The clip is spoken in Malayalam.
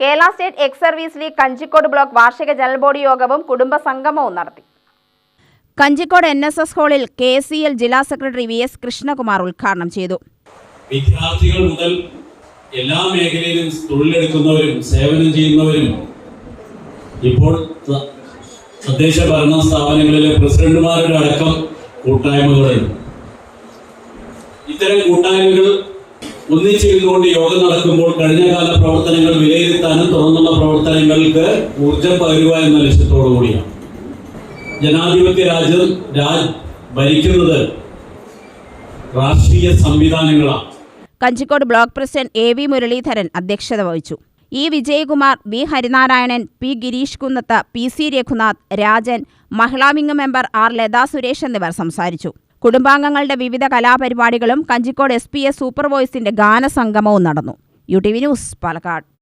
Kerala state ex service league Kanjikode block വാർഷിക ജനറൽ ബോഡി യോഗവും കുടുംബ സംഗമവും നടത്തി. കഞ്ചിക്കോട് എൻ എസ് എസ് ഹാളിൽ കെ സി എൽ ജില്ലാ സെക്രട്ടറി വി എസ് കൃഷ്ണകുമാർ ഉദ്ഘാടനം ചെയ്തു. വിദ്യാർത്ഥികൾ മുതൽ എല്ലാ മേഖലയിലും തൊഴിലെടുക്കുന്നവരും സേവനം ചെയ്യുന്നവരും ഇപ്പോൾ തദ്ദേശ ഭരണ സ്ഥാപനങ്ങളിലെ പ്രസിഡന്റുമാരുടെ അടക്കം കൂട്ടായ്മകളുണ്ട്. ഇത്തരം കൂട്ടായ്മകൾ ഒന്നിച്ചിരുന്നുകൊണ്ട് യോഗം നടക്കുമ്പോൾ കഴിഞ്ഞകാല പ്രവർത്തനങ്ങൾ വിലയിരുത്താനും തുടർന്നുള്ള പ്രവർത്തനങ്ങൾക്ക് ഊർജം പകരുക എന്ന ലക്ഷ്യത്തോടു കൂടിയാണ്. ജനാധിപത്യ രാജ്യം രാജ് ഭരിക്കുന്നത് രാഷ്ട്രീയ സംവിധാനങ്ങളാണ്. Kanjikode block president A V Muraleedharan അധ്യക്ഷത വഹിച്ചു. E Vijayakumar V Harinarayanan P Gireesh Kunnath P C Raghunath Rajan Mahila wing member R Latha Suresh എന്നിവർ സംസാരിച്ചു. കുടുംബാംഗങ്ങളുടെ വിവിധ കലാപരിപാടികളും Kanjikode S P S super വോയിസിന്റെ ഗാനസംഗമവും നടന്നു. U T V news Palakkad.